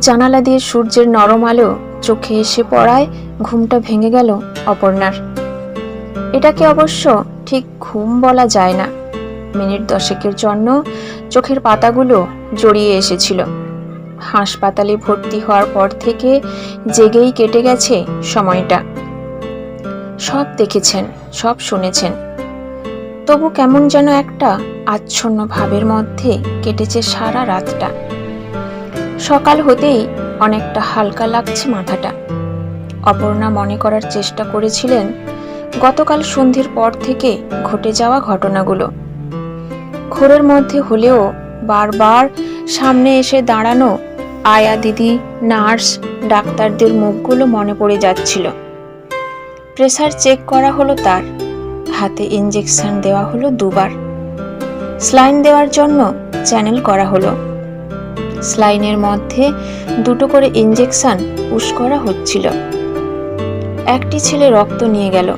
জানালা দিয়ে সূর্যের নরম আলো চোখে এসে পড়ায় ঘুমটা ভেঙে গেল অপর্ণার। এটাকে অবশ্য ঠিক ঘুম বলা যায় না? মিনিট দশেকের জন্য চোখের পাতাগুলো জড়িয়ে এসেছিল। হাসপাতালে ভর্তি হওয়ার পর থেকে জেগেই কেটে গেছে সময়টা। সব দেখেছেন, সব শুনেছেন। তবু কেমন যেন একটা আচ্ছন্ন ভাবের মধ্যে কেটেছে সারা রাতটা। সকাল হতেই অনেকটা হালকা লাগছে মাথাটা। অপর্ণা মনে করার চেষ্টা করেছিলেন গতকাল সন্ধ্যের পর থেকে ঘটে যাওয়া ঘটনাগুলো। ঘোরের মধ্যে হলেও বারবার সামনে এসে দাঁড়ানো আয়া দিদি, নার্স, ডাক্তারদের মুখগুলো মনে পড়ে যাচ্ছিল। প্রেসার চেক করা হলো তার। হাতে ইঞ্জেকশন দেওয়া হলো দুবার। স্লাইন দেওয়ার জন্য চ্যানেল করা হলো। স্লাইনের মধ্যে দুটো করে ইঞ্জেকশন পুশ করা হচ্ছিল। একটি ছেলে রক্ত নিয়ে গেল।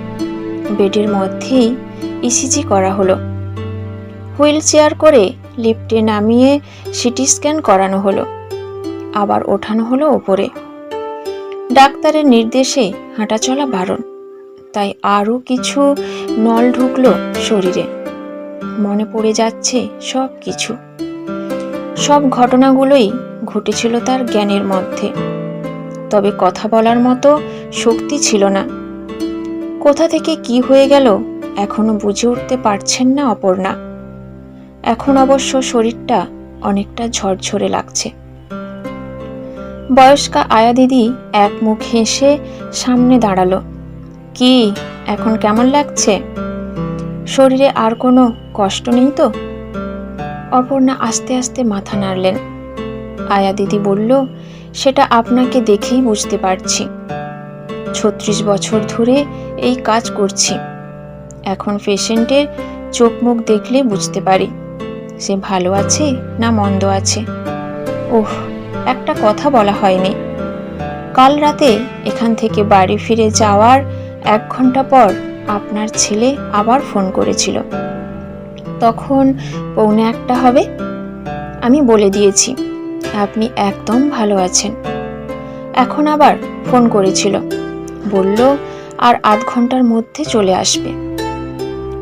বেডের মধ্যেই ইসিজি করা হলো। হুইল চেয়ার করে লিফটে নামিয়ে সিটি স্ক্যান করানো হলো। আবার ওঠানো হলো ওপরে। ডাক্তারের নির্দেশে হাঁটাচলা বারণ। তাই আরও কিছু নল ঢুকলো শরীরে। মনে পড়ে যাচ্ছে সব কিছু সব ঘটনাগুলোই ঘটেছিল তার জ্ঞানের মধ্যে। তবে কথা বলার মতো শক্তি ছিল না। কোথা থেকে কি হয়ে গেল এখনও বুঝে উঠতে পারছেন না অপর্ণা। এখন অবশ্য শরীরটা অনেকটা ঝরঝরে লাগছে। বয়স্কা আয়া দিদি এক মুখ হেসে সামনে দাঁড়াল। কি, এখন কেমন লাগছে? শরীরে আর কোনো কষ্ট নেই তো? অপর্ণা আস্তে আস্তে মাথা নাড়লেন। আয়া দিদি বলল, সেটা আপনাকে দেখেই বুঝতে পারছি। ছত্রিশ বছর ধরে এই কাজ করছি। এখন পেশেন্টের চোখ মুখ দেখলে বুঝতে পারি। সে ভালো আছে না মন্দ আছে? ওহ, একটা কথা বলা হয়নি। কাল রাতে এখান থেকে বাড়ি ফিরে যাওয়ার এক ঘণ্টা পর আপনার ছেলে আবার ফোন করেছিল। তখন পৌনে একটা হবে। আমি বলে দিয়েছি, আপনি একদম ভালো আছেন। এখন আবার ফোন করেছিল। বলল, আর আধ ঘণ্টার মধ্যে চলে আসবে।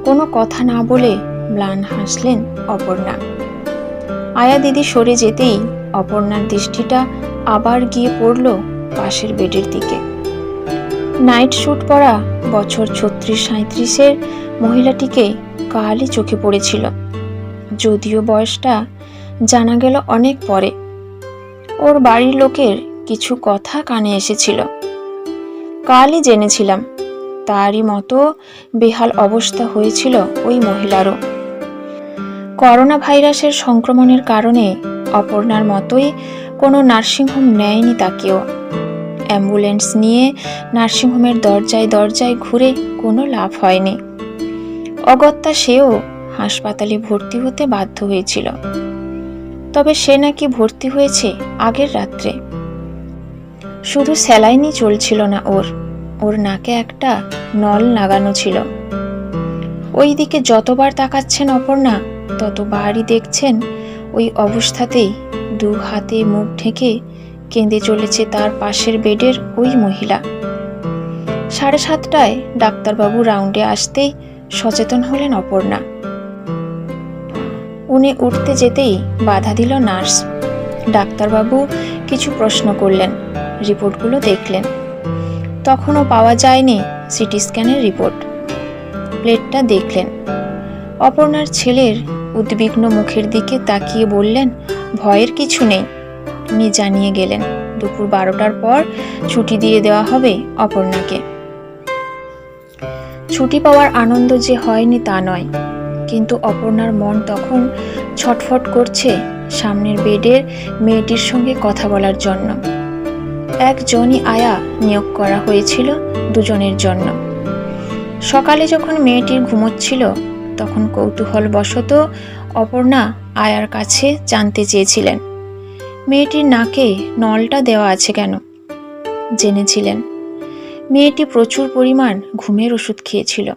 কোনো কথা না বলে ম্লান হাসলেন অপর্ণা। আয়া দিদি সরে যেতেই অপর্ণার দৃষ্টিটা আবার গিয়ে পড়ল পাশের বেডের দিকে। নাইট শ্যুট পরা বছর ছত্রিশ সাঁত্রিশের মহিলাটিকে কালই চোখে পড়েছিল। যদিও বয়সটা জানা গেল অনেক পরে। ওর বাড়ির লোকের কিছু কথা কানে এসেছিল। কালই জেনেছিলাম। তারই মতো বেহাল অবস্থা হয়েছিল ওই মহিলারও। করোনা ভাইরাসের সংক্রমণের কারণে অপর্ণার মতোই কোনো নার্সিংহোম নেয়নি তাকেও। অ্যাম্বুলেন্স নিয়ে নার্সিংহোমের দরজায় দরজায় ঘুরে কোনো লাভ হয়নি। অগত্যা সেও হাসপাতালে ভর্তি হতে বাধ্য হয়েছিল। তবে সে নাকি ভর্তি হয়েছে আগের রাত্রে। শুধু স্যালাইনই চলছিল না ওর ওর নাকে একটা নল লাগানো ছিল। ওই দিকে যতবার তাকাচ্ছেন অপর্ণা, ততবারই দেখছেন ওই অবস্থাতেই দু হাতে মুখ ঢেকে কেঁদে চলেছে তার পাশের বেডের ওই মহিলা। সাড়ে সাতটায় ডাক্তারবাবু রাউন্ডে আসতেই সচেতন হলেন অপর্ণা। উনি উঠতে যেতেই বাধা দিল নার্স। ডাক্তারবাবু কিছু প্রশ্ন করলেন, রিপোর্টগুলো দেখলেন। তখনও পাওয়া যায়নি সিটি স্ক্যানের রিপোর্ট। প্লেটটা দেখলেন। অপর্ণার ছেলের উদ্বিগ্ন মুখের দিকে তাকিয়ে বললেন, ভয়ের কিছু নেই। উনি জানিয়ে গেলেন, দুপুর বারোটার পর ছুটি দিয়ে দেওয়া হবে অপর্ণাকে। ছুটি পাওয়ার আনন্দ যে হয়নি তা নয়। কিন্তু অপর্ণার মন তখন ছটফট করছে সামনের বেডের মেয়েটির সঙ্গে কথা বলার জন্য। একজনই আয়া নিয়োগ করা হয়েছিল দুজনের জন্য। সকালে যখন মেয়েটির ঘুমোচ্ছিল, তখন কৌতূহলবশত অপর্ণা আয়ার কাছে জানতে চেয়েছিলেন। মেয়েটির নাকে নলটা দেওয়া আছে কেন? জেনেছিলেন। মেয়েটি প্রচুর পরিমাণ ঘুমের ওষুধ খেয়েছিল।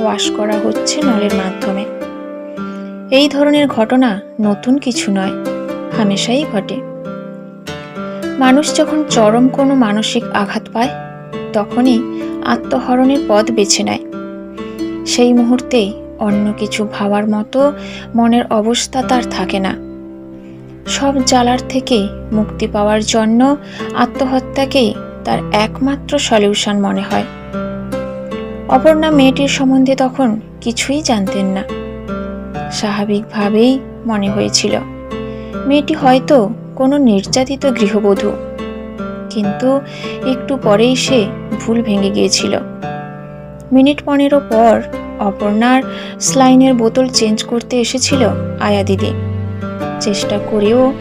ওয়াশ করা হচ্ছে নলের মাধ্যমে। এই ধরনের ঘটনা নতুন কিছু নয়, হামেশাই ঘটে। মানুষ যখন চরম কোনো মানসিক আঘাত পায়, তখনই আত্মহরণের পথ বেছে নেয়। সেই মুহূর্তে অন্য কিছু ভাবার মতো মনের অবস্থা তার থাকে না। সব জ্বালার থেকে মুক্তি পাওয়ার জন্য আত্মহত্যাকেই তার একমাত্র সলিউশন মনে হয়। অপর্ণা মেয়েটির সম্বন্ধে তখন কিছুই জানতেন না। স্বাভাবিকভাবেই মনে হয়েছিল, মেয়েটি হয়তো কোনো নির্যাতিত গৃহবধূ। কিন্তু একটু পরেই সে ভুল ভেঙে গিয়েছিল। মিনিট পনেরো পর অপর্ণার স্লাইনের বোতল চেঞ্জ করতে এসেছিল আয়া দিদি। চেষ্টা করেও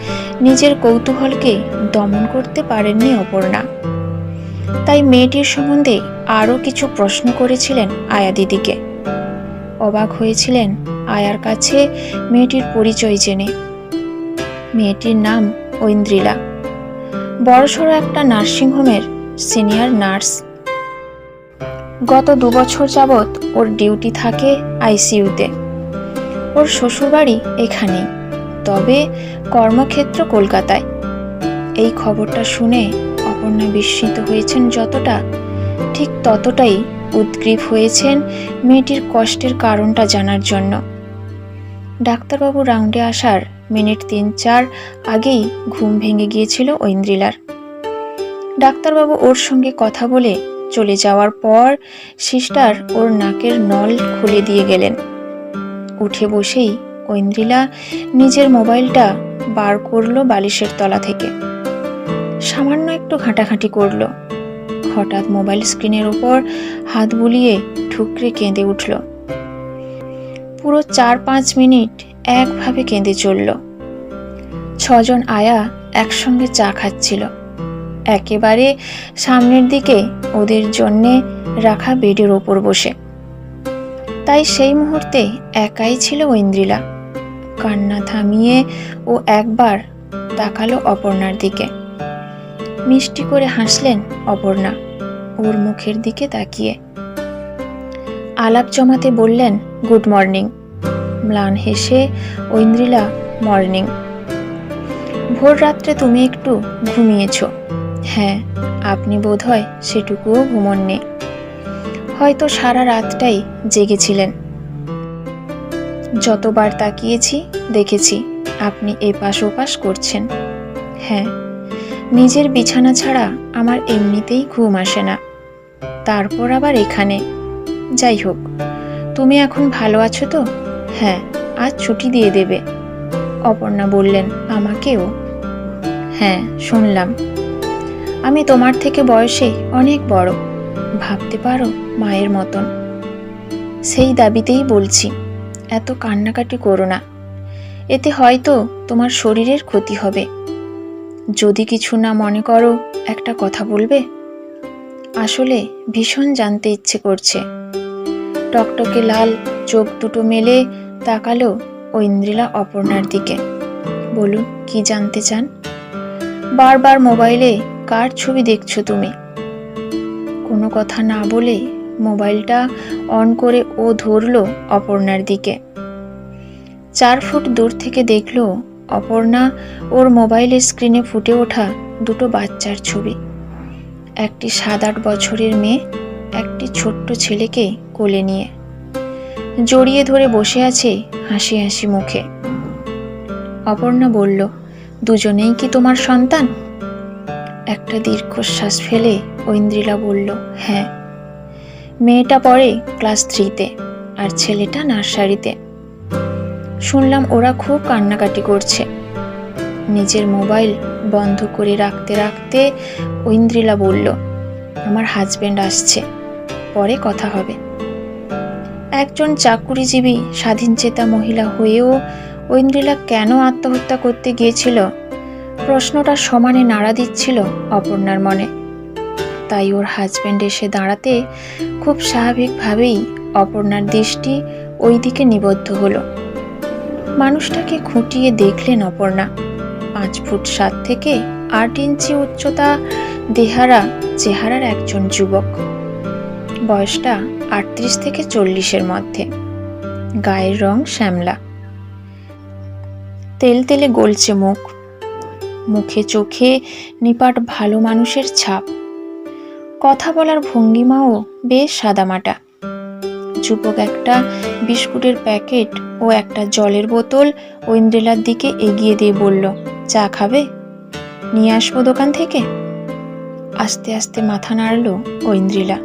নিজের কৌতূহলকে দমন করতে পারেননি অপর্ণা। তাই মেয়েটির সম্বন্ধে আরও কিছু প্রশ্ন করেছিলেন আয়া দিদিকে। অবাক হয়েছিলেন আয়ার কাছে মেয়েটির পরিচয় জেনে। মেয়েটির নাম ঐন্দ্রিলা। বড়সড় একটা নার্সিংহোমের সিনিয়র নার্স। গত দুবছর যাবৎ ওর ডিউটি থাকে আইসিইউতে। ওর শ্বশুরবাড়ি এখানেই, তবে কর্মক্ষেত্র কলকাতায়। এই খবরটা শুনে অপর্ণা বিস্মিত হয়েছেন যতটা, ঠিক ততটাই উদ্গ্রীব হয়েছেন মেয়েটির কষ্টের কারণটা জানার জন্য। ডাক্তারবাবু রাউন্ডে আসার মিনিট তিন চার আগেই ঘুম ভেঙে গিয়েছিল ঐন্দ্রিলার। ডাক্তারবাবু ওর সঙ্গে কথা বলে চলে যাওয়ার পর সিস্টার ওর নাকের নল খুলে দিয়ে গেলেন। উঠে বসেই ঐন্দ্রিলা নিজের মোবাইলটা বার করল বালিশের তলা থেকে। সামান্য একটু ঘাঁটাঘাঁটি করল। হঠাৎ মোবাইল স্ক্রিনের ওপর হাত বুলিয়ে ঠুকরে কেঁদে উঠল। পুরো চার পাঁচ মিনিট একভাবে কেঁদে চলল। ছজন আয়া একসঙ্গে চা খাচ্ছিল। একেবারে সামনের দিকে ওদের জন্যে রাখা বেডের ওপর বসে। তাই সেই মুহূর্তে একাই ছিল ঐন্দ্রিলা কান্না থামিয়ে ও একবার তাকালো অপর্ণার দিকে। মিষ্টি করে হাসলেন অপর্ণা। ওর মুখের দিকে তাকিয়ে। আলাপ জমাতে বললেন, গুড মর্নিং। ম্লান হেসে, ঐন্দ্রিলা, মর্নিং। ভোর রাত্রে তুমি একটু ঘুমিয়েছ? হ্যাঁ আপনি বোধহয় সেটুকুও ঘুমননি। হয়তো সারা রাতটাই জেগেছিলেন। যতবার তাকিয়েছি, দেখেছি, আপনি এপাশ ওপাশ করছেন। হ্যাঁ। নিজের বিছানা ছাড়া আমার এমনিতেই ঘুম আসে না। তারপর আবার এখানে। যাই হোক, তুমি এখন ভালো আছো তো? হ্যাঁ আজ ছুটি দিয়ে দেবে। অপর্ণা বললেন, আমাকেও? হ্যাঁ শুনলাম। আমি তোমার থেকে বয়সে অনেক বড়। ভাবতে পারো, মায়ের মতন। সেই দাবিতেই বলছি, এত কান্নাকাটি করো না। এতে হয়তো তোমার শরীরের ক্ষতি হবে। যদি কিছু না মনে করো, একটা কথা বলবে? আসলে ভীষণ জানতে ইচ্ছে করছে। টকটকে লাল চোখ দুটো মেলে তাকালো ঐন্দ্রিলা অপর্ণার দিকে। বলুন, কি জানতে চান? বারবার মোবাইলে কার ছবি দেখছ তুমি? কোনো কথা না বলে মোবাইলটা অন করে ও ধরলো অপর্ণার দিকে। চার ফুট দূর থেকে দেখল অপর্ণা ওর মোবাইলের স্ক্রিনে ফুটে ওঠা দুটো বাচ্চার ছবি। একটি সাত আট বছরের মেয়ে, একটি ছোট্ট ছেলেকে কোলে নিয়ে। জড়িয়ে ধরে বসে আছে হাসি হাসি মুখে। অপর্ণা বলল, দুজনেই কি তোমার সন্তান? একটা দীর্ঘশ্বাস ফেলে ঐন্দ্রিলা বলল হ্যাঁ। মেয়েটা পড়ে ক্লাস থ্রিতে আর ছেলেটা নার্সারিতে। শুনলাম ওরা খুব কান্নাকাটি করছে। নিজের মোবাইল বন্ধ করে রাখতে রাখতে ঐন্দ্রিলা বলল, আমার হাজব্যান্ড আসছে, পরে কথা হবে। একজন চাকুরিজীবী স্বাধীনচেতা মহিলা হয়েও ঐন্দ্রিলা কেন আত্মহত্যা করতে গিয়েছিল, প্রশ্নটা সমানে নাড়া দিচ্ছিল অপর্ণার মনে। তাই ওর হাজব্যান্ড এসে দাঁড়াতে খুব স্বাভাবিকভাবেই অপর্ণার দৃষ্টি ওই দিকে নিবদ্ধ হলো। মানুষটাকে খুঁটিয়ে দেখলেন অপর্ণা। পাঁচ ফুট সাত থেকে আট ইঞ্চি উচ্চতা দেহারা চেহারার একজন যুবক। বয়সটা আটত্রিশ থেকে চল্লিশের মধ্যে। গায়ের রং শ্যামলা। তেল তেলে গলছে মুখ। মুখে চোখে নিপাট ভালো মানুষের ছাপ। কথা বলার ভঙ্গিমাও বেশ সাদামাটা। যুবক একটা বিস্কুটের প্যাকেট ও একটা জলের বোতল ঐন্দ্রিলার দিকে এগিয়ে দিয়ে বলল, চা খাবে? নিয়ে আসব দোকান থেকে? আস্তে আস্তে মাথা নাড়ল ঐন্দ্রিলা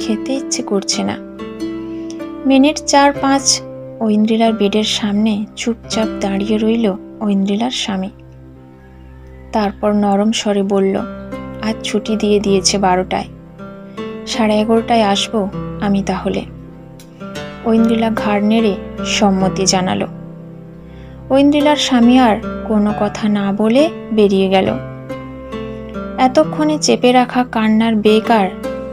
খেতে ইচ্ছে করছে না। মিনিট চার পাঁচ ঐন্দ্রিলার বেডের সামনে চুপচাপ দাঁড়িয়ে রইল ঐন্দ্রিলার স্বামী। তারপর নরম স্বরে বলল, আজ ছুটি দিয়ে দিয়েছে বারোটায়। সাড়ে এগারোটায় আসব আমি তাহলে। ঐন্দ্রিলা ঘাড় নেড়ে সম্মতি জানালো। ঐন্দ্রিলার স্বামী আর কোনো কথা না বলে বেরিয়ে গেল। এতক্ষণে চেপে রাখা কান্নার বেকার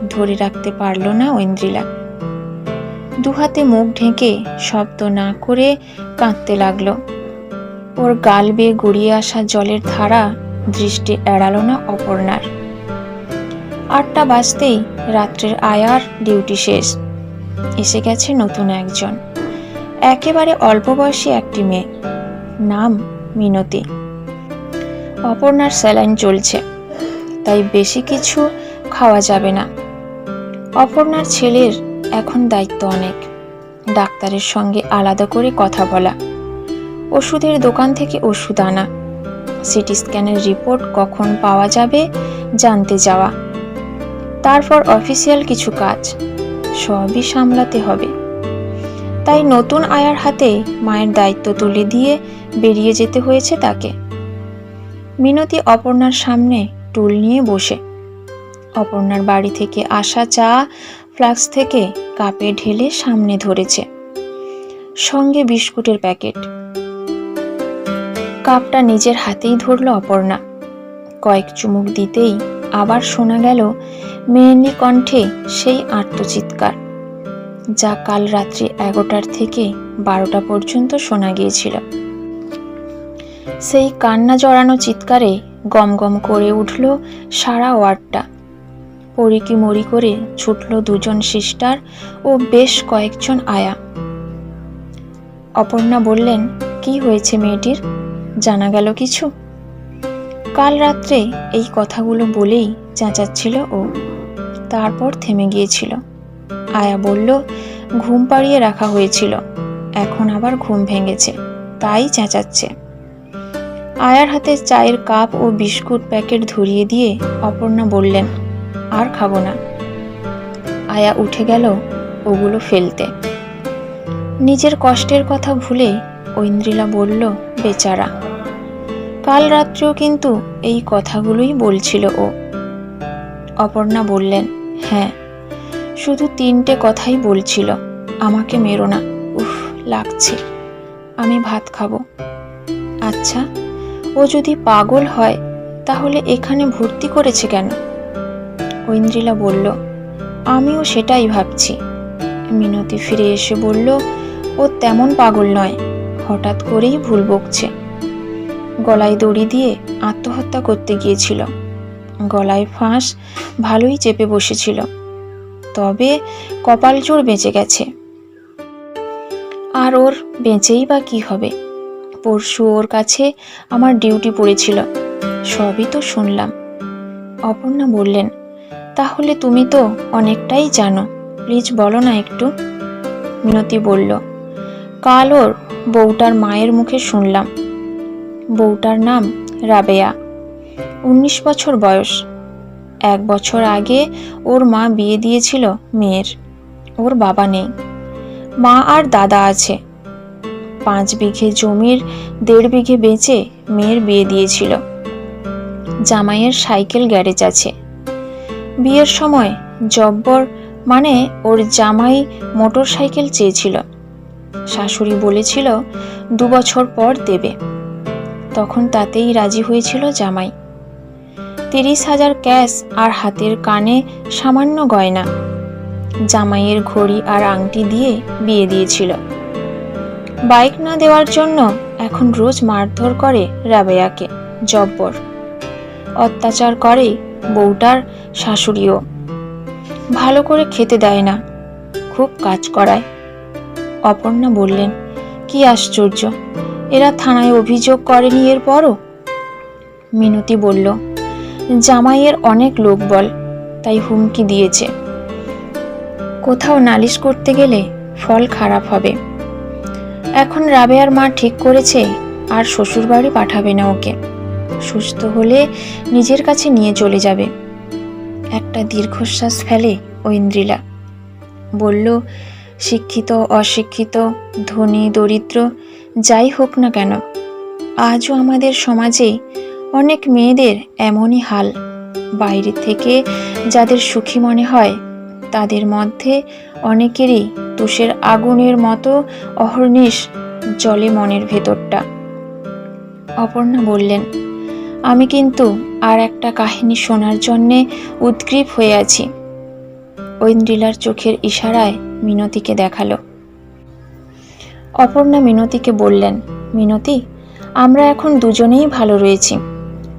ধরে রাখতে পারল না ঐন্দ্রিলা। দুহাতে মুখ ঢেকে শব্দ না করে কাঁদতে লাগল। ওর গাল বেয়ে গড়িয়ে আসা জলের ধারা দৃষ্টি এড়ালো না অপর্ণার। আটটা বাজতেই রাত্রের আয়ার ডিউটি শেষ। এসে গেছে নতুন একজন। একেবারে অল্প বয়সী একটি মেয়ে। নাম মিনতি। অপর্ণার স্যালাইন চলছে, তাই বেশি কিছু খাওয়া যাবে না। অপর্ণার ছেলের এখন দায়িত্ব অনেক। ডাক্তারের সঙ্গে আলাদা করে কথা বলা। ওষুধের দোকান থেকে ওষুধ আনা। সিটি স্ক্যানের রিপোর্ট কখন পাওয়া যাবে জানতে যাওয়া। তারপর অফিসিয়াল কিছু কাজ। সবই সামলাতে হবে। তাই নতুন আয়ার হাতে মায়ের দায়িত্ব তুলে দিয়ে বেরিয়ে যেতে হয়েছে তাকে। মিনতি অপর্ণার সামনে টুল নিয়ে বসে। অপর্ণার বাড়ি থেকে আসা চা ফ্লাক্স থেকে কাপে ঢেলে সামনে ধরেছে। সঙ্গে বিস্কুটের প্যাকেট। কাপটা নিজের হাতেই ধরল অপর্ণা। কয়েক চুমুক দিতেই আবার শোনা গেল মেয়েনি কণ্ঠে সেই আত্মচিৎকার, যা কাল রাত্রি এগারোটার থেকে বারোটা পর্যন্ত শোনা গিয়েছিল। সেই কান্না জড়ানো চিৎকারে গম গম করে উঠল সারা ওয়ার্ডটা। পরিকি মরি করে ছুটল দুজন সিস্টার ও বেশ কয়েকজন আয়া। অপর্ণা বললেন, কি হয়েছে মেয়েটির? জানা গেল কিছু? কাল রাত্রে এই কথাগুলো বলেই চেঁচাচ্ছিল ও তারপর থেমে গিয়েছিল। আয়া বলল, ঘুম পাড়িয়ে রাখা হয়েছিল, এখন আবার ঘুম ভেঙেছে, তাই চেঁচাচ্ছে। আয়ার হাতে চায়ের কাপ ও বিস্কুট প্যাকেট ধরিয়ে দিয়ে অপর্ণা বললেন, আর খাব না। আয়া উঠে গেল ওগুলো ফেলতে। নিজের কষ্টের কথা ভুলে ঐন্দ্রিলা বলল, বেচারা কাল রাত্রেও কিন্তু এই কথাগুলোই বলছিল ও। অপর্ণা বললেন হ্যাঁ শুধু তিনটে কথাই বলছিল, আমাকে মেরো না। উফ, লাগছে। আমি ভাত খাব। আচ্ছা ও যদি পাগল হয়, তাহলে এখানে ভর্তি করেছে কেন? ঐন্দ্রিলা বলল, আমিও সেটাই ভাবছি। মিনতি ফিরে এসে বলল, ও তেমন পাগল নয়, হঠাৎ করেই ভুল বকছে। গলায় দড়ি দিয়ে আত্মহত্যা করতে গিয়েছিল। গলায় ফাঁস ভালোই চেপে বসেছিল। তবে কপাল জোর বেঁচে গেছে। আর ওর বেঁচেই বা কি হবে? পরশু ওর কাছে আমার ডিউটি পড়েছিল। সবই তো শুনলাম। অপর্ণা বললেন, তাহলে তুমি তো অনেকটাই জানো। প্লিজ বলো না একটু? মিনতি বলল, কাল ওর বউটার মায়ের মুখে শুনলাম। বউটার নাম রাবেয়া। উনিশ বছর বয়স। এক বছর আগে ওর মা বিয়ে দিয়েছিল মেয়ের। ওর বাবা নেই। মা আর দাদা আছে। পাঁচ বিঘে জমির দেড় বিঘে বেঁচে মেয়ের বিয়ে দিয়েছিল। জামাইয়ের সাইকেল গ্যারেজ আছে। বিয়ের সময় জব্বর মানে ওর জামাই মোটর সাইকেল চেয়েছিল। শাশুড়ি বলেছিল, দু বছর পর দেবে। তখন তাতেই রাজি হয়েছিল জামাই। তিরিশ হাজার ক্যাশ আর হাতের কানে সামান্য গয়না। জামাইয়ের ঘড়ি আর আংটি দিয়ে বিয়ে দিয়েছিল। বাইক না দেওয়ার জন্য এখন রোজ মারধর করে রাবেয়াকে, জব্বর। অত্যাচার করে বউটার শাশুড়িও। ভালো করে খেতে দেয় না, খুব কাজ করায়। অপর্ণা বললেন, কি আশ্চর্য এরা থানায় অভিযোগ করেনি এর পরও মিনতি বলল, জামাইয়ের অনেক লোক বল, তাই হুমকি দিয়েছে। কোথাও নালিশ করতে গেলে ফল খারাপ হবে। এখন রাবেয়ার মা ঠিক করেছে, আর শ্বশুরবাড়ি পাঠাবে না ওকে। সুস্থ হলে নিজের কাছে নিয়ে চলে যাবে। একটা দীর্ঘশ্বাস ফেলে ঐন্দ্রিলা। বলল শিক্ষিত, অশিক্ষিত, ধনী, দরিদ্র, যাই হোক না কেন, আজও আমাদের সমাজে অনেক মেয়েদের এমনই হাল। বাইরে থেকে যাদের সুখী মনে হয়, তাদের মধ্যে অনেকেরই তুষের আগুনের মতো অহর্নিশ জলে মনের ভেতরটা। অপর্ণা বললেন, আমি কিন্তু আর একটা কাহিনী শোনার জন্যে উদ্গ্রীব হয়ে আছি। ঐন্দ্রিলার চোখের ইশারায় মিনতিকে দেখাল। অপর্ণা মিনতিকে বললেন, মিনতি, আমরা এখন দুজনেই ভালো রয়েছি।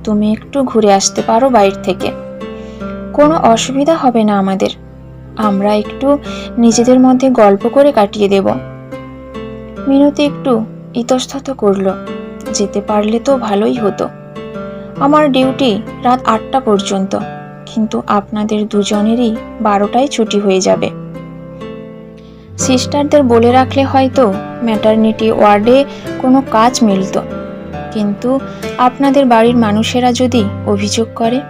তুমি একটু ঘুরে আসতে পারো বাইর থেকে। কোনো অসুবিধা হবে না আমাদের। আমরা একটু নিজেদের মধ্যে গল্প করে কাটিয়ে দেব মিনতি একটু ইতস্তত করল। যেতে পারলে তো ভালোই হতো। আমার ডিউটি রাত আটটা পর্যন্ত। কিন্তু আপনাদের দুজনেরই বারোটায় ছুটি হয়ে যাবে। সিস্টারদের বলে রাখলে হয়তো ম্যাটারনিটি ওয়ার্ডে কোনো কাজ মিলত। কিন্তু আপনাদের বাড়ির মানুষেরা যদি অভিযোগ করে?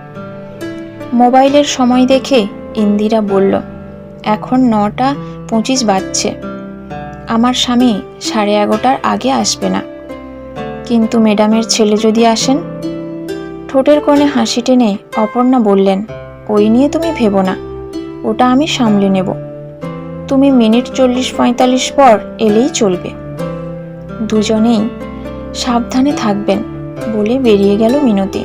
মোবাইলের সময় দেখে ইন্দিরা বলল, এখন নটা পঁচিশ বাজছে। আমার স্বামী সাড়ে এগারোটার আগে আসবে না। কিন্তু ম্যাডামের ছেলে যদি আসেন ঠোঁটের কোণে হাসি টেনে অপর্ণা বললেন, ওই নিয়ে তুমি ভেবো না, ওটা আমি সামলে নেব। তুমি মিনিট চল্লিশ পঁয়তাল্লিশ পর এলেই চলবে দুজনেই সাবধানে থাকবেন বলে বেরিয়ে গেল মিনতি।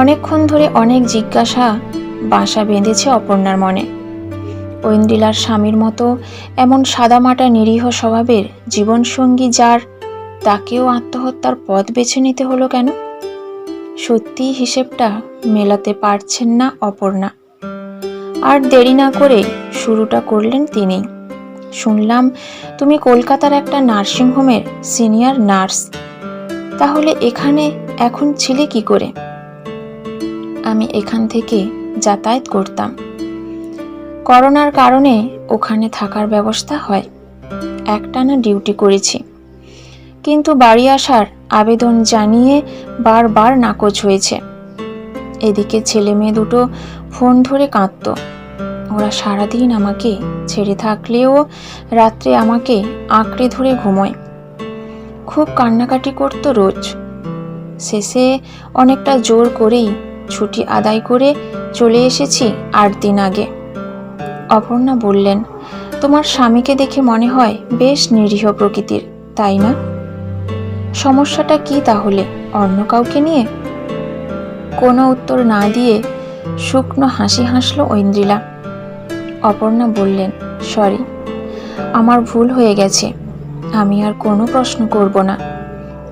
অনেকক্ষণ ধরে অনেক জিজ্ঞাসা বাসা বেঁধেছে অপর্ণার মনে। ঐন্দ্রিলার স্বামীর মতো এমন সাদামাটা নিরীহ স্বভাবের জীবনসঙ্গী যার, তাকেও আত্মহত্যার পথ বেছে নিতে হলো কেন? সত্যিই হিসেবটা মেলাতে পারছেন না অপর্ণা। আর দেরি না করে শুরুটা করলেন তিনি। শুনলাম তুমি কলকাতার একটা নার্সিংহোমের সিনিয়র নার্স। তাহলে এখানে এখন ছিলে কি করে? আমি এখান থেকে যাতায়াত করতাম। করোনার কারণে ওখানে থাকার ব্যবস্থা হয়। একটানা ডিউটি করেছি। কিন্তু বাড়ি আসার আবেদন জানিয়ে বারবার নাকচ হয়েছে। এদিকে ছেলে মেয়ে দুটো ফোন ধরে কাঁদতো। ওরা সারাদিন আমাকে ছেড়ে থাকলেও রাত্রে আমাকে আঁকড়ে ধরে ঘুমোয়। খুব কান্নাকাটি করতো রোজ। শেষে অনেকটা জোর করেই ছুটি আদায় করে চলে এসেছি আট দিন আগে। অপর্ণা বললেন, তোমার স্বামীকে দেখে মনে হয় বেশ নিরীহ প্রকৃতির, তাই না? সমস্যাটা কি তাহলে? অন্য কাউকে নিয়ে? কোনো উত্তর না দিয়ে শুকনো হাসি হাসল ঐন্দ্রিলা। অপর্ণা বললেন, সরি, আমার ভুল হয়ে গেছে। আমি আর কোনো প্রশ্ন করব না।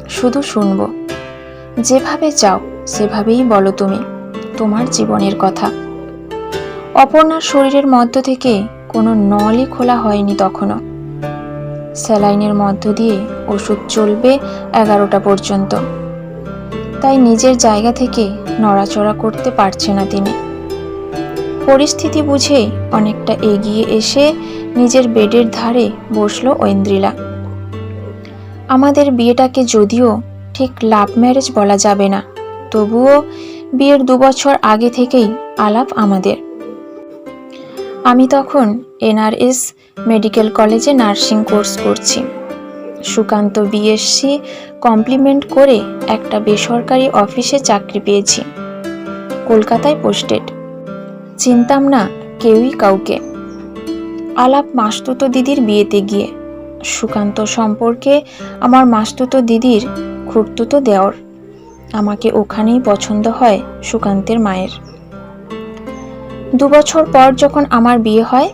শুধু শুনব। যেভাবে চাও, সেভাবেই বলো তুমি। তোমার জীবনের কথা। অপর্ণার শরীরের মধ্য থেকে কোনো নলই খোলা হয়নি তখনও। স্যালাইনের মধ্য দিয়ে ওষুধ চলবে এগারোটা পর্যন্ত। তাই নিজের জায়গা থেকে নড়াচড়া করতে পারছে না তিনি। পরিস্থিতি বুঝে অনেকটা এগিয়ে এসে নিজের বেডের ধারে বসল ঐন্দ্রিলা। আমাদের বিয়েটাকে যদিও ঠিক লাভ ম্যারেজ বলা যাবে না, তবুও বিয়ের দু বছর আগে থেকেই আলাপ আমাদের। আমি তখন এনআরএস মেডিকেল কলেজে নার্সিং কোর্স করছি। সুকান্ত বিএসসি কমপ্লিমেন্ট করে একটা বেসরকারি অফিসে চাকরি পেয়েছি। কলকাতায় পোস্টেড। চিনতাম না কেউই কাউকে। আলাপ মাস্তুতো দিদির বিয়েতে গিয়ে। সুকান্ত সম্পর্কে আমার মাস্তুতো দিদির খুঁড়তুতো দেওর। আমাকে ওখানেই পছন্দ হয় সুকান্তের মায়ের। দু বছর পর যখন আমার বিয়ে হয়,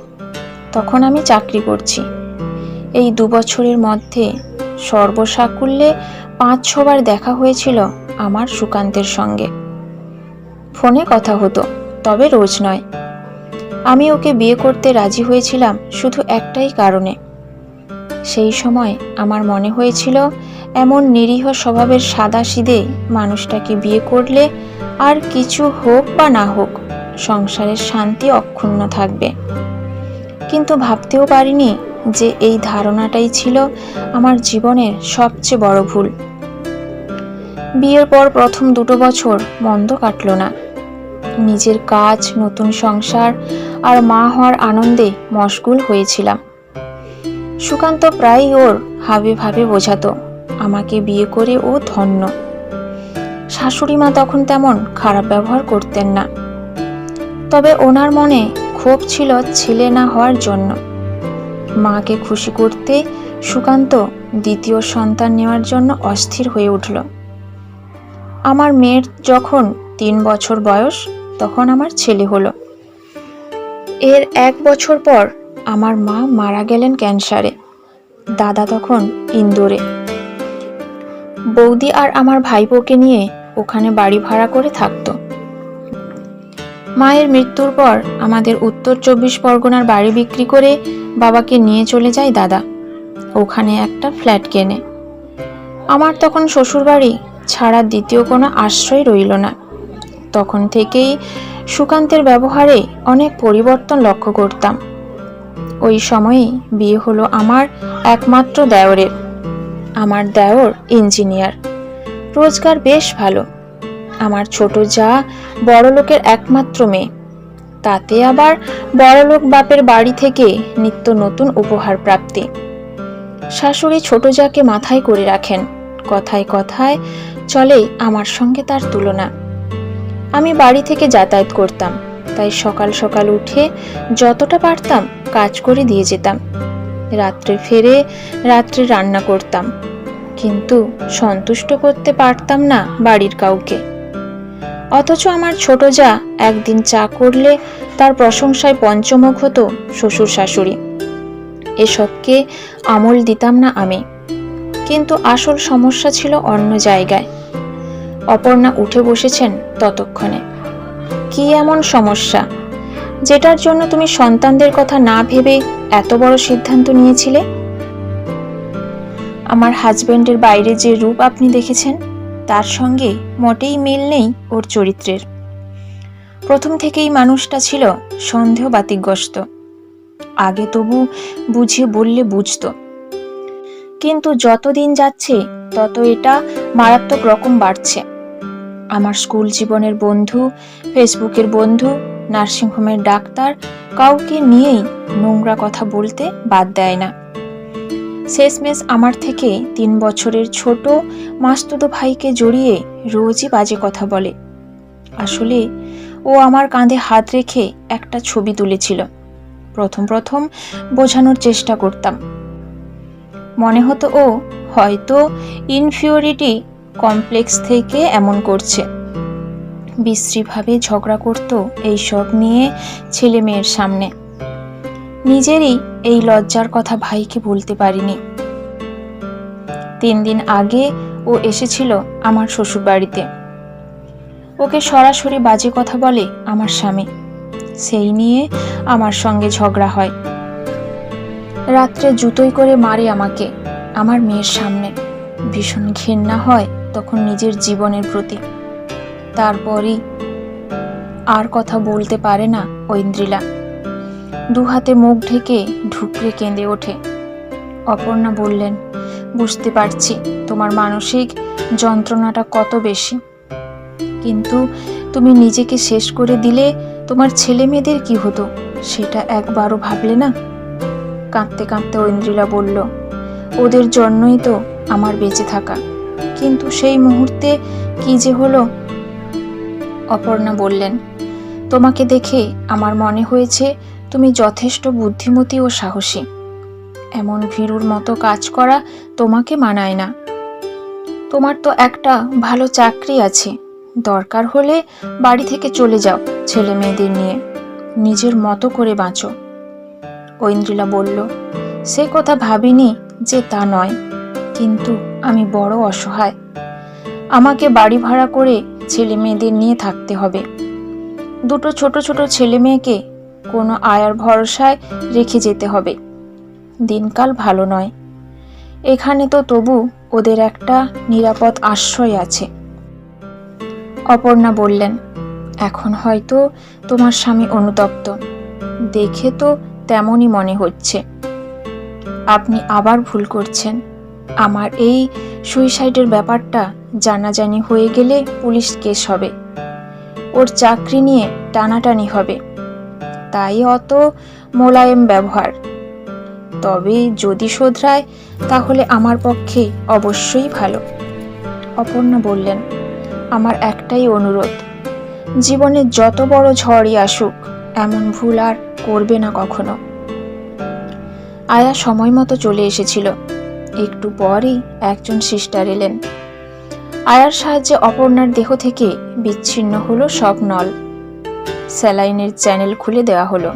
তখন আমি চাকরি করছি। এই দু বছরের মধ্যে সর্বসাকুল্যে পাঁচ ছবার দেখা হয়েছিল আমার সুকান্তের সঙ্গে। ফোনে কথা হতো, তবে রোজ নয়। আমি ওকে বিয়ে করতে রাজি হয়েছিলাম শুধু একটাই কারণে। সেই সময় আমার মনে হয়েছিল, এমন নিরীহ স্বভাবের সাদা সিদে মানুষটাকে বিয়ে করলে আর কিছু হোক বা না হোক সংসারের শান্তি অক্ষুণ্ণ থাকবে। কিন্তু ভাবতেও পারিনি যে এই ধারণাটাই ছিল আমার জীবনের সবচেয়ে বড় ভুল। বিয়ের পর প্রথম দুটো বছর মন্দ কাটলো না। নিজের কাজ, নতুন সংসার আর মা হওয়ার আনন্দে মশগুল হয়েছিলাম। সুকান্ত প্রায়ই ওর হাবে ভাবে বোঝাতো, আমাকে বিয়ে করে ও ধন্য। শাশুড়ি মা তখন তেমন খারাপ ব্যবহার করতেন না। তবে ওনার মনে ক্ষোভ ছিল ছেলে না হওয়ার জন্য। মাকে খুশি করতে সুকান্ত দ্বিতীয় সন্তান নেওয়ার জন্য অস্থির হয়ে উঠল। আমার মেয়ের যখন তিন বছর বয়স, তখন আমার ছেলে হলো। এর এক বছর পর আমার মা মারা গেলেন ক্যান্সারে। দাদা তখন ইন্দোরে। বৌদি আর আমার ভাইপোকে নিয়ে ওখানে বাড়ি ভাড়া করে থাকতো। মায়ের মৃত্যুর পর আমাদের উত্তর চব্বিশ পরগনার বাড়ি বিক্রি করে বাবাকে নিয়ে চলে যায় দাদা। ওখানে একটা ফ্ল্যাট কেনে। আমার তখন শ্বশুরবাড়ি ছাড়া দ্বিতীয় কোনো আশ্রয় রইল না। তখন থেকেই সুকান্তের ব্যবহারে অনেক পরিবর্তন লক্ষ্য করতাম। ওই সময়েই বিয়ে হলো আমার একমাত্র দেওরের। আমার দেওর ইঞ্জিনিয়ার। রোজগার বেশ ভালো। আমার ছোট যা বড়লোকের একমাত্র মেয়ে। তাতে আবার বড়লোক বাপের বাড়ি থেকে নিত্য নতুন উপহার প্রাপ্তি। শাশুড়ি ছোট যাকে মাথায় করে রাখেন, কথায় কথায় চলে আমার সঙ্গে তার তুলনা। আমি বাড়ি থেকে যাতায়াত করতাম, তাই সকাল সকাল উঠে যতটা পারতাম কাজ করে দিয়ে যেতাম। রাত্রে ফেরে রাত্রে রান্না করতাম, কিন্তু সন্তুষ্ট করতে পারতাম না বাড়ির কাউকে। অথচ আমার ছোট যা একদিন চা করলে তার প্রশংসায় পঞ্চমুখ হতো শ্বশুর শাশুড়ি। এসবকে আমল দিতাম না আমি। কিন্তু আসল সমস্যা ছিল অন্য জায়গায়। অপর্ণা উঠে বসেছেন ততক্ষণে। কি এমন সমস্যা? যেটার জন্য তুমি সন্তানদের কথা না ভেবে এত বড় সিদ্ধান্ত নিয়েছিলে? আমার হাজবেন্ডের বাইরে যে রূপ আপনি দেখেছেন তার সঙ্গে মোটেই মিল নেই ওর চরিত্রের। প্রথম থেকেই মানুষটা ছিল সন্দেহ বাতিগ্রস্ত আগে তবু বুঝিয়ে বললে বুঝতো। কিন্তু যত দিন যাচ্ছে, তত এটা মারাত্মক রকম বাড়ছে। আমার স্কুল জীবনের বন্ধু, ফেসবুকের বন্ধু, নার্সিংহোমের ডাক্তার, কাউকে নিয়েই নোংরা কথা বলতে বাদ দেয় না। শেষমেশ আমার থেকে তিন বছরের ছোট মাস্তুতো ভাইকে জড়িয়ে রোজই বাজে কথা বলে। আসলে ও আমার কাঁধে হাত রেখে একটা ছবি তুলেছিল। প্রথম প্রথম বোঝানোর চেষ্টা করতাম। মনে হতো ও হয়তো ইনফিওরিটি কমপ্লেক্স থেকে এমন করছে। বিশ্রীভাবে ঝগড়া করতো এইসব নিয়ে ছেলে মেয়ের সামনে। নিজেরই এই লজ্জার কথা ভাইকে বলতে পারিনি। তিন দিন আগে ও এসেছিল আমার শ্বশুর বাড়িতে ওকে সরাসরি বাজে কথা বলে আমার স্বামী। সেই নিয়ে আমার সঙ্গে ঝগড়া হয়। রাত্রে জুতোই করে মারে আমাকে, আমার মেয়ের সামনে। ভীষণ ঘেন্না হয় তখন নিজের জীবনের প্রতি। তারপরই আর কথা বলতে পারে না ঐন্দ্রিলা। দু হাতে মুখ ঢেকে ঢুকরে কেঁদে ওঠে। অপর্ণা বললেন, বুঝতে পারছি, তোমার মানসিক যন্ত্রণাটা কত বেশি। কিন্তু তুমি নিজেকে শেষ করে দিলে তোমার ছেলে মেয়েদের কি হতো, সেটা একবারও ভাবলে না? কাঁদতে কাঁদতে ঐন্দ্রিলা বলল, ওদের জন্যই তো আমার বেঁচে থাকা। কিন্তু সেই মুহূর্তে কি যে হলো? অপর্ণা বললেন, তোমাকে দেখে আমার মনে হয়েছে তুমি যথেষ্ট বুদ্ধিমতী ও সাহসী। এমন ভীরুর মতো কাজ করা তোমাকে মানায় না। তোমার তো একটা ভালো চাকরি আছে। দরকার হলে বাড়ি থেকে চলে যাও ছেলে মেয়েদের নিয়ে। নিজের মতো করে বাঁচো। ঐন্দ্রিলা বলল, সে কথা ভাবিনি যে তা নয়। কিন্তু আমি বড় অসহায়। আমাকে বাড়ি ভাড়া করে ছেলে মেয়েদের নিয়ে থাকতে হবে। দুটো ছোট ছোট ছেলে মেয়েকে কোনো আয়ার ভরসায় রেখে যেতে হবে। দিনকাল ভালো নয়। এখানে তো তবু ওদের একটা নিরাপদ আশ্রয় আছে। অপর্ণা বললেন, এখন হয়তো তোমার স্বামী অনুতপ্ত। দেখে তো তেমনই মনে হচ্ছে। আপনি আবার ভুল করছেন। আমার এই সুইসাইডের ব্যাপারটা জানাজানি হয়ে গেলে পুলিশ কেস হবে। ওর চাকরি নিয়ে টানাটানি হবে। তাই অত মোলায়েম ব্যবহার। তবে যদি শোধরায়, তাহলে আমার পক্ষে অবশ্যই ভালো। অপর্ণা বললেন, আমার একটাই অনুরোধ, জীবনে যত বড় ঝড়ই আসুক, এমন ভুল আর করবে না কখনো। আয়া সময় মতো চলে এসেছিল। একটু পরই একজন সিস্টার এলেন। আয়ার সাহায্যে অপর্ণার দেহ থেকে বিচ্ছিন্ন হলো সব নল। স্যালাইনের চ্যানেল খুলে দেওয়া হলো।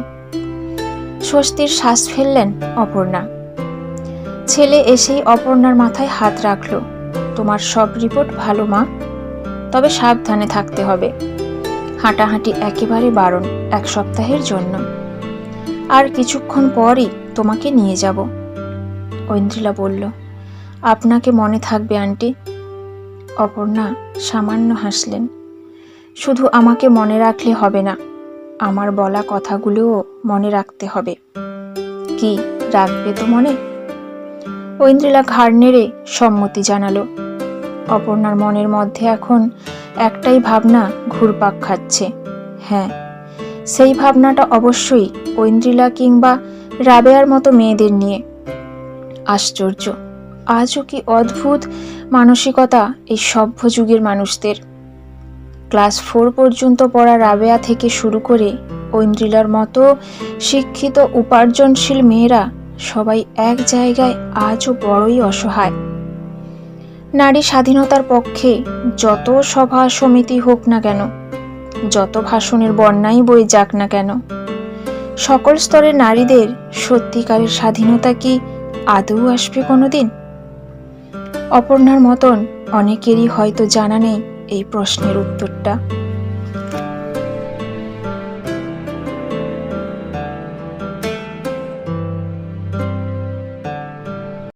স্বস্তির শ্বাস ফেললেন অপর্ণা। ছেলে এসেই অপর্ণার মাথায় হাত রাখল। তোমার সব রিপোর্ট ভালো, মা। তবে সাবধানে থাকতে হবে। হাঁটাহাঁটি একেবারে বারণ, এক সপ্তাহের জন্য। আর কিছুক্ষণ পরই তোমাকে নিয়ে যাব। ঐন্দ্রিলা বলল, আপনাকে মনে থাকবে, আন্টি। অপর্ণা সামান্য হাসলেন। শুধু আমাকে মনে রাখলে হবে না, আমার বলা কথাগুলোও মনে রাখতে হবে। কি রাখবে তো মনে? ঐন্দ্রিলা ঘাড় নেড়ে সম্মতি জানালো। অপর্ণার মনের মধ্যে এখন একটাই ভাবনা ঘুরপাক খাচ্ছে। হ্যাঁ সেই ভাবনাটা অবশ্যই ঐন্দ্রিলা কিংবা রাবেয়ার মতো মেয়েদের নিয়ে। আশ্চর্য, আজও কি অদ্ভুত মানসিকতা এই সভ্য যুগের মানুষদের। ক্লাস ফোর পর্যন্ত পড়া রাবেয়া থেকে শুরু করে ঐন্দ্রিলার মতো শিক্ষিত, উপার্জনশীল মেয়েরা সবাই এক জায়গায় আজও বড়ই অসহায়। নারী স্বাধীনতার পক্ষে যত সভা সমিতি হোক না কেন, যত ভাষণের বন্যাই বই যাক না কেন, সকল স্তরে নারীদের সত্যিকারের স্বাধীনতা কি আদৌ আসবে কোনোদিন? অপর্ণার মতন অনেকেরই হয়তো জানা নেই এই প্রশ্নের উত্তরটা।